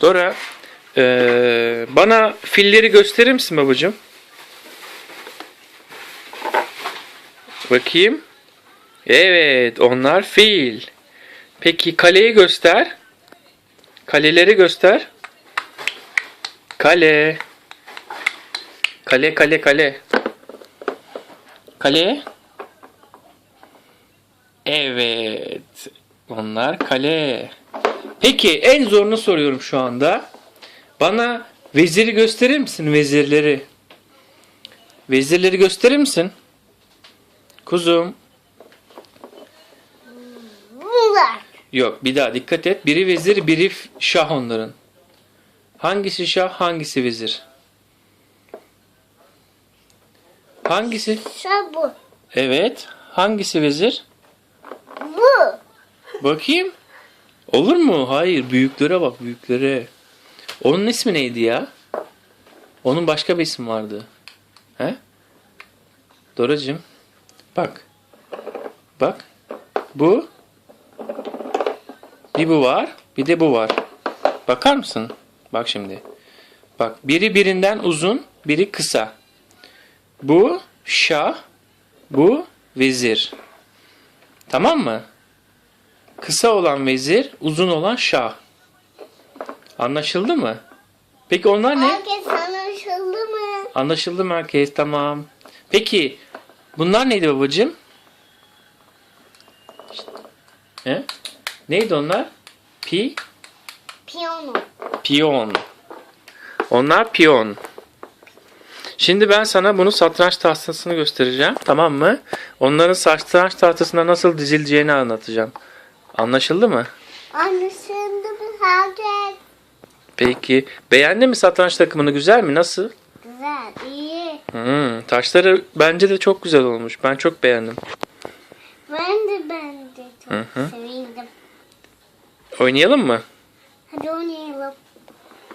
Dora, eee, bana filleri gösterir misin babacığım? Bakayım. Evet, onlar fil. Peki kaleyi göster. Kaleleri göster. Kale. Kale, kale, kale. Kale. Evet. Onlar kale. Peki en zorunu soruyorum şu anda. Bana veziri gösterir misin vezirleri? Vezirleri gösterir misin? Kuzum. Bunlar. Yok bir daha dikkat et. Biri vezir biri şah onların. Hangisi şah hangisi vezir? Hangisi? Şu bu. Evet. Hangisi vezir? Bu. Bakayım. Olur mu? Hayır. Büyüklere bak büyüklere. Onun ismi neydi ya? Onun başka bir ismi vardı. He? Doracığım. Bak. Bak. Bu. Bir bu var. Bir de bu var. Bakar mısın? Bak şimdi. Bak. Biri birinden uzun. Biri kısa. Bu şah. Bu vezir. Tamam mı? Kısa olan vezir, uzun olan şah. Anlaşıldı mı? Peki onlar ne? Herkes anlaşıldı mı? Anlaşıldı mı herkes? Tamam. Peki bunlar neydi babacığım? He? Neydi onlar? Pi, Piyano. piyon. Onlar piyon. Şimdi ben sana bunu satranç tahtasını göstereceğim. Tamam mı? Onların satranç tahtasına nasıl dizileceğini anlatacağım. Anlaşıldı mı? Anlaşıldı mı herkes? Peki. Beğendin mi satranç takımını? Güzel mi? Nasıl? Güzel, iyi. Hmm, taşları bence de çok güzel olmuş. Ben çok beğendim. Ben de ben de çok Hı hı. sevindim. Oynayalım mı? Hadi oynayalım.